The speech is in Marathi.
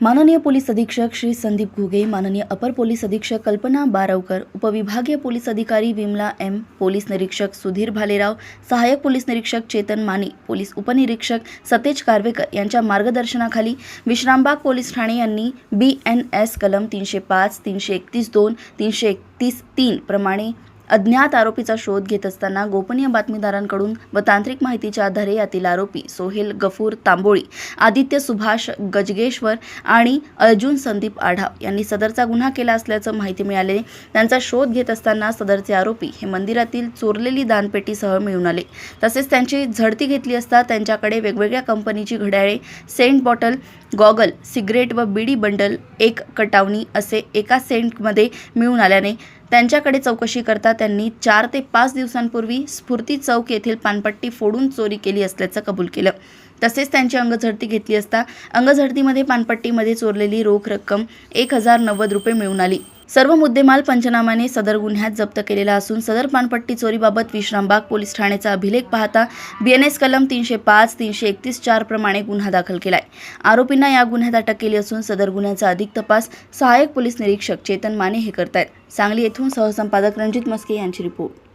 माननीय पोलीस अधीक्षक श्री संदीप घुगे माननीय अपर पोलीस अधीक्षक कल्पना बारावकर उपविभागीय पोलीस अधिकारी विमला एम पोलीस निरीक्षक सुधीर भालेराव सहाय्यक पोलीस निरीक्षक चेतन माने पोलीस उपनिरीक्षक सतेज कारवेकर यांच्या मार्गदर्शनाखाली विश्रामबाग पोलीस ठाणे यांनी बी एन एस कलम तीनशे पाच तीनशे एकतीस दोन तीनशे एकतीस तीन प्रमाणे अज्ञात आरोपीचा शोध घेत असताना गोपनीय बातमीदारांकडून व तांत्रिक माहितीच्या आधारे यातील आरोपी सोहेल गफूर तांबोळी आदित्य सुभाष गजगेश्वर आणि अर्जुन संदीप आढाव यांनी सदरचा गुन्हा केला असल्याचं माहिती मिळाले. त्यांचा शोध घेत असताना सदरचे आरोपी हे मंदिरातील चोरलेली दानपेटीसह मिळून आले. तसेच त्यांची झडती घेतली असता त्यांच्याकडे वेगवेगळ्या कंपनीची घड्याळे सेंट बॉटल गॉगल सिगरेट व बीडी बंडल एक कटावणी असे एका सेंटमध्ये मिळून आल्याने त्यांच्याकडे चौकशी करता त्यांनी चार ते पाच दिवसांपूर्वी स्फूर्ती चौक येथील पानपट्टी फोडून चोरी केली असल्याचं कबूल केलं. तसेच त्यांची अंगझडती घेतली असता अंगझडतीमध्ये पानपट्टीमध्ये चोरलेली रोख रक्कम एक हजार नव्वद रुपये मिळून आली. सर्व मुद्देमाल पंचनामाने सदर गुन्ह्यात जप्त केलेला असून सदर पानपट्टी चोरीबाबत विश्रामबाग पोलीस ठाण्याचा अभिलेख पाहता बीएनएस कलम तीनशे पाच तीनशे एकतीस चार प्रमाणे गुन्हा दाखल केलाय. आरोपींना या गुन्ह्यात अटक केली असून सदर गुन्ह्याचा अधिक तपास सहाय्यक पोलीस निरीक्षक चेतन माने हे करतायत. सांगली येथून सहसंपादक रणजित मस्के यांची रिपोर्ट.